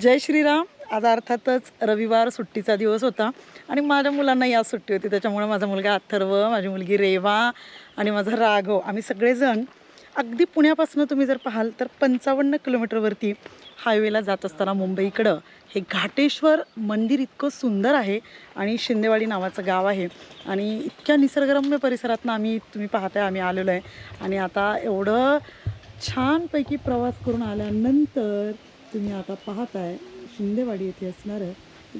जय श्रीराम. आज अर्थातच रविवार सुट्टीचा दिवस होता. आणि माझ्या मुलांनाही आज सुट्टी होती. त्याच्यामुळे माझा मुलगा अथर्व माझी मुलगी रेवा आणि माझा राघव आम्ही सगळेजण अगदी पुण्यापासून तुम्ही जर पाहाल तर पंचावन्न किलोमीटरवरती हायवेला जात असताना मुंबईकडं हे घाटेश्वर मंदिर इतकं सुंदर आहे आणि शिंदेवाडी नावाचं गाव आहे. आणि इतक्या निसर्गरम्य परिसरातनं आम्ही तुम्ही पाहताय आम्ही आलेलो आहे. आणि आता एवढं छानपैकी प्रवास करून आल्यानंतर तुम्ही आता पाहताय शिंदेवाडी येथे असणारं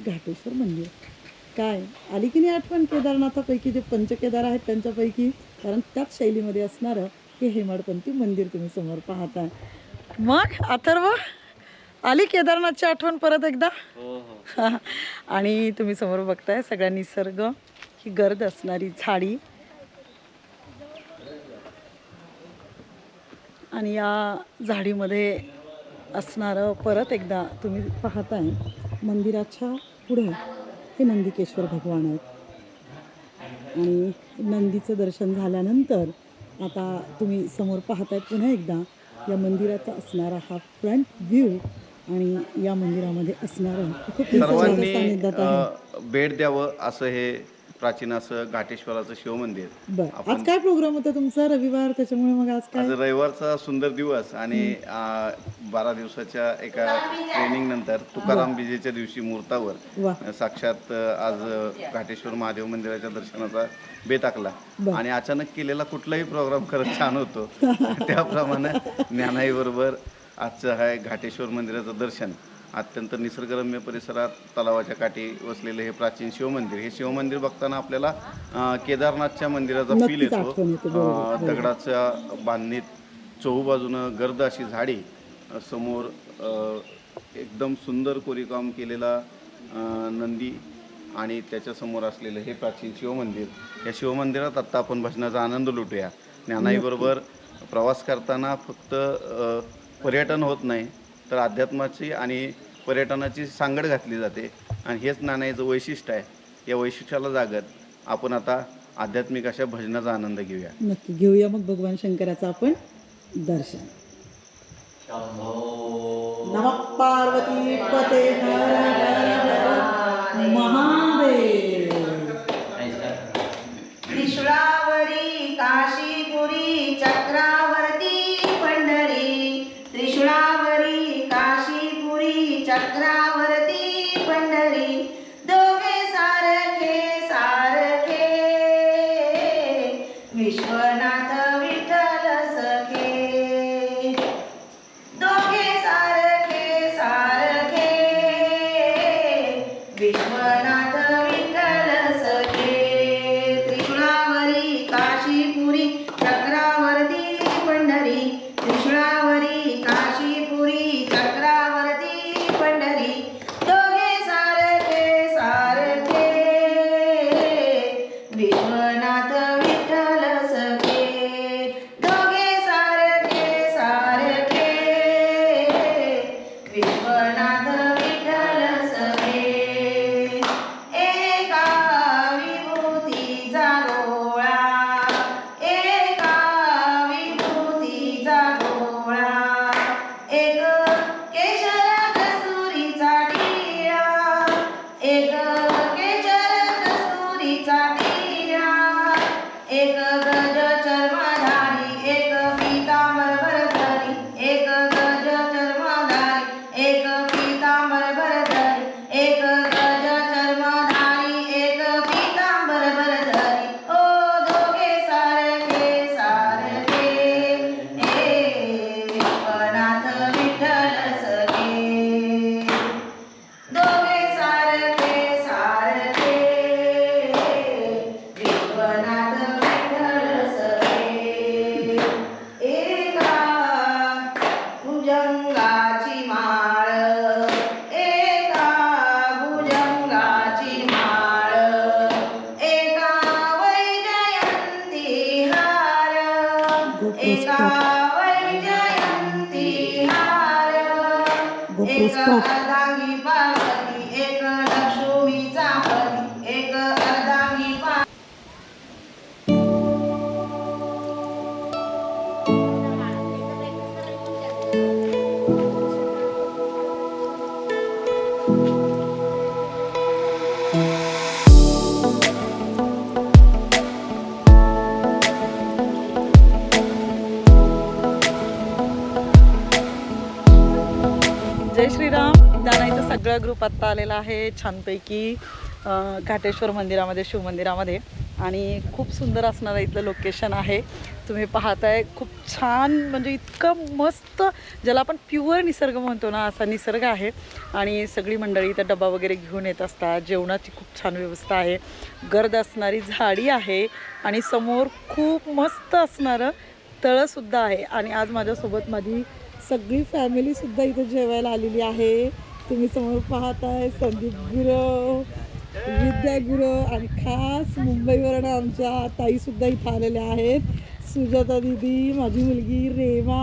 घाटेश्वर मंदिर. काय? आली की नाही आठवण केदारनाथापैकी जे पंचकेदार आहेत त्यांच्यापैकी? कारण त्याच शैलीमध्ये असणारं हे हेमाडपंथी मंदिर तुम्ही समोर पाहताय. मग अथर्व आली केदारनाथची आठवण परत एकदा? आणि तुम्ही समोर बघताय सगळ्या निसर्ग ही गर्द असणारी झाडी. आणि या झाडीमध्ये असणारं परत एकदा तुम्ही पाहताय मंदिराच्या पुढे हे नंदिकेश्वर भगवान आहेत. आणि नंदीचं दर्शन झाल्यानंतर आता तुम्ही समोर पाहताय पुन्हा एकदा या मंदिराचा असणारा हा फ्रंट व्ह्यू आणि या मंदिरामध्ये असणारं खूप सर्वांनी सानिध्यात आहे. अ, भेट द्यावं असं हे प्राचीन असं घाटेश्वराचं शिवमंदिर. बरं. आज काय प्रोग्राम होता तुमचा? रविवार त्याच्यामुळे मग आज काय? आज रविवारचा सुंदर दिवस आणि बारा दिवसाच्या एका ट्रेनिंग नंतर तुकाराम बीजेच्या दिवशी मुहूर्तावर वा. साक्षात अ, आज अ, घाटेश्वर महादेव मंदिराच्या दर्शनाचा बेत आखला. बर. आणि अचानक केलेला कुठलाही प्रोग्राम खरंच छान होतो. त्याप्रमाणे ज्ञानाई बरोबर आजचं आहे घाटेश्वर मंदिराचं दर्शन. अत्यंत निसर्गरम्य परिसरात तलावाच्या काठी वसलेलं हे प्राचीन शिवमंदिर. हे शिवमंदिर बघताना आपल्याला केदारनाथच्या मंदिराचा फील येतो. दगडाच्या बांधणीत चहूबाजूनं गर्द अशी झाडी समोर एकदम सुंदर कोरीकाम केलेला नंदी आणि त्याच्यासमोर असलेलं हे प्राचीन शिवमंदिर. या शिवमंदिरात आत्ता आपण भजनाचा आनंद लुटूया. ज्ञानाईबरोबर प्रवास करताना फक्त पर्यटन होत नाही तर अध्यात्माची आणि पर्यटनाची सांगड घातली जाते. आणि हेच नाण्याचं वैशिष्ट्य आहे. या वैशिष्ट्याला जागत आपण आता आध्यात्मिक अशा भजनाचा आनंद घेऊया. नक्की घेऊया मग भगवान शंकराचं आपण दर्शन. नम पार्वती पते महादेव. Vishwanath. माळ. एका भुजंगाची माळ. एका वैजयंती हार एका वैजयंती हार एक सगळा ग्रुप आत्ता आलेला आहे छानपैकी घाटेश्वर मंदिरामध्ये शिवमंदिरामध्ये आणि खूप सुंदर असणारं इथलं लोकेशन आहे. तुम्ही पाहताय खूप छान म्हणजे इतकं मस्त ज्याला आपण प्युअर निसर्ग म्हणतो ना असा निसर्ग आहे. आणि सगळी मंडळी इथं डबा वगैरे घेऊन येत असतात. जेवणाची खूप छान व्यवस्था आहे. गर्द असणारी झाडी आहे. आणि समोर खूप मस्त असणारं तळंसुद्धा आहे. आणि आज माझ्यासोबत माझी सगळी फॅमिलीसुद्धा इथं जेवायला आलेली आहे. तुम्ही समोर पाहताय संदीप गुरव विद्या गुरव आणि खास मुंबईवरून आमच्या ताईसुद्धा इथं आलेल्या आहेत. सुजाता दिदी माझी मुलगी रेवा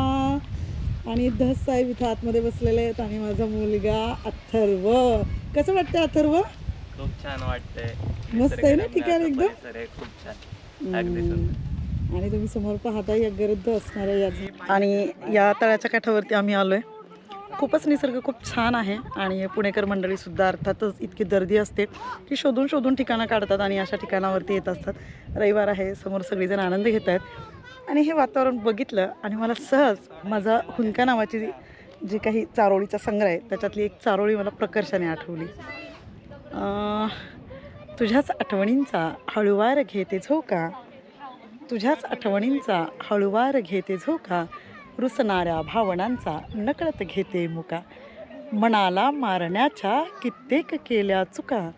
आणि धस साहेब इथं आतमध्ये बसलेले आहेत आणि माझा मुलगा अथर्व. कसं वाटतं अथर्व? खूप छान वाटतंय. मस्त आहे ना ठिकाण एकदम? आहे. खूप छान. अगदी सुंदर. आणि तुम्ही समोर पाहता या गर्द असणाऱ्या या आणि या तळ्याच्या काठावरती आम्ही आलोय. खूपच निसर्ग खूप छान आहे आणि पुणेकर मंडळीसुद्धा अर्थातच इतकी गर्दी असते की शोधून शोधून ठिकाणं काढतात आणि अशा ठिकाणावरती येत असतात. रविवार आहे समोर सगळेजण आनंद घेत आहेत आणि हे वातावरण बघितलं आणि मला सहज माझा हुंका नावाची जी काही चारोळीचा संग्रह आहे त्याच्यातली एक चारोळी मला प्रकर्षाने आठवली. तुझ्याच आठवणींचा हळुवार घेते झोका हो तुझ्याच आठवणींचा हळुवार घेते झोका हो रुसणाऱ्या भावनांचा नकळत घेते मुका. मनाला मारण्याच्या कित्येक केल्या चुका.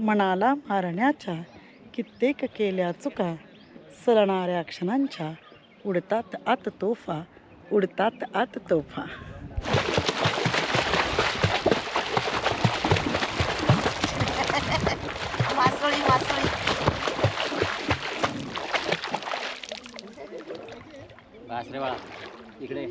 मनाला मारण्याच्या कित्येक केल्या चुका. सरणाऱ्या क्षणांच्या उडतात आत तोफा उडतात आत तोफा. इकडे.